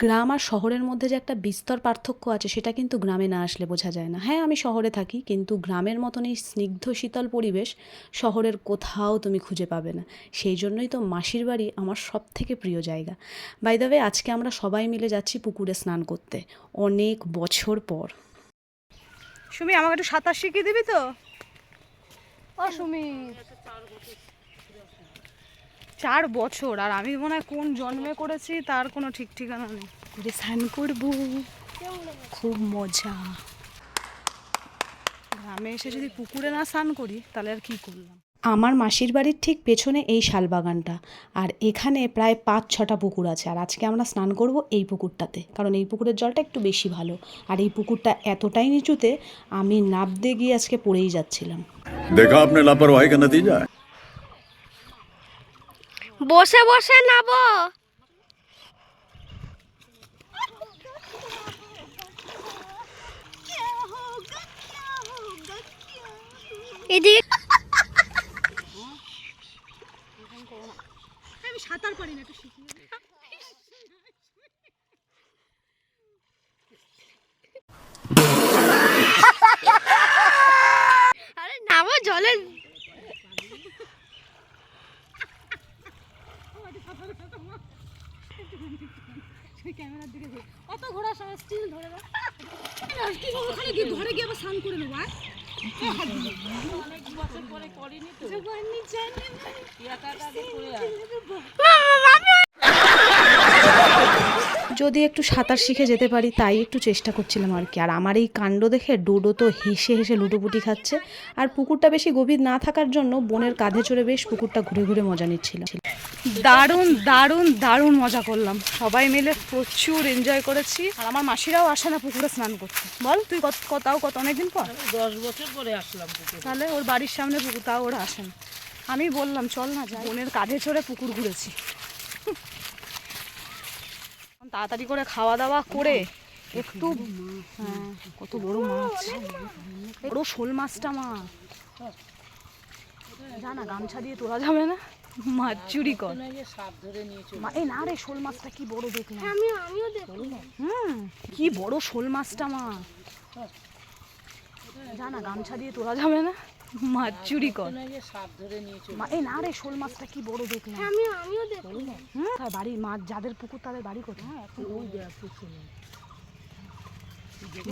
গ্রাম আর শহরের মধ্যে যে একটা বিস্তর পার্থক্য আছে, সেটা কিন্তু গ্রামে না আসলে বোঝা যায় না। হ্যাঁ আমি শহরে থাকি, কিন্তু গ্রামের মতন এই স্নিগ্ধ শীতল পরিবেশ শহরের কোথাও তুমি খুঁজে পাবে না। সেই জন্যই তো মাসির বাড়ি আমার সব থেকে প্রিয় জায়গা। বাই দ্য আজকে আমরা সবাই মিলে যাচ্ছি পুকুরে স্নান করতে, অনেক বছর পর। সুমি, আমাকে একটু সাঁতার শিখিয়ে দিবি তো? ও সুমি চার বছর আর আমি মনে হয় কোন জন্মে করেছি তার কোনো ঠিক ঠিকানা নেই। স্নান করব। খুব মজা। গ্রামে এসে যদি পুকুরে না স্নান করি তাহলে আর কি করলাম? আমার মাসির বাড়ির ঠিক পেছনে এই শালবাগানটা আর এখানে প্রায় পাঁচ ছটা পুকুর আছে। আর আজকে আমরা স্নান করব এই পুকুরটাতে। কারণ এই পুকুরের জলটা একটু বেশি ভালো। আর এই পুকুরটা এতটাই নিচুতে আমি নাবতে গিয়ে আজকে পড়েই যাচ্ছিলাম। দেখা আপনি লাপারওয়াহি কেন দিয়ে যায়? বসে বসে নাব। এদিকে সাঁতার পারি না একটু আরে নামো জলে। ক্যামেরার দিকে অত ঘোরার সময় স্টিল ধরে ঘরে গিয়ে আবার স্নান করে নেব আর? মা যদি একটু সাঁতার শিখে যেতে পারি তাই একটু চেষ্টা করছিলাম আর কি। আর আমার এই কাণ্ড দেখে ডোডো তো হেসে হেসে লুটোপুটি খাচ্ছে। আর পুকুরটা বেশি গভীর না থাকার জন্য বোনের কাঁধে চড়ে বেশ পুকুরটা ঘুরে ঘুরে মজা নিচ্ছিল দারুণ দারুণ দারুণ মজা করলাম। সবাই মিলে প্রচুর এনজয় করেছি। আর আমার মাসিরাও আসে না পুকুরে স্নান করতে। বল তুই কত কত- তাও কত অনেকদিন পর? দশ বছর পরে আসলাম তাহলে ওর বাড়ির সামনে পুকুর তাও ওরা আসেন। আমি বললাম চল না যাই। বোনের কাঁধে চড়ে পুকুর ঘুরেছি। তাড়াতাড়ি করে খাওয়া দাওয়া করে একটু হ্যাঁ কত বড় মাছ। বড় শোল মাছটা মা। জানা গামছা দিয়ে তোলা যাবে না। মাছ চুরি কর। এই না রে শোল মাছটা কি বড় দেখলাম। দেখব হুম কি বড় শোল মাছটা মা। জানা গামছা দিয়ে তোলা যাবে না। মাছ চুরি কর। যে সাপ ধরে নিয়েছে মা এই না রে শোল মাছটা কি বড় দেখলাম। আমি আমিও দেখব হুম? তার বাড়ির মাছ যাদের পুকুর তাদের বাড়ি কোথায়? ওই দেখ পিছনে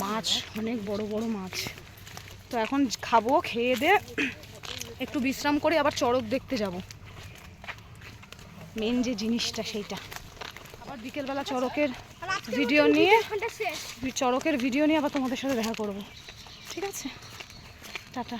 মাছ অনেক বড় বড় মাছ। তো এখন খাব খেয়ে দে। একটু বিশ্রাম করে আবার চড়ক দেখতে যাব। মেন যে জিনিসটা সেইটা। আবার বিকেলবেলা চড়কের ভিডিও নিয়ে চড়কের ভিডিও নিয়ে আবার তোমাদের সাথে দেখা করব। ঠিক আছে? টাটা।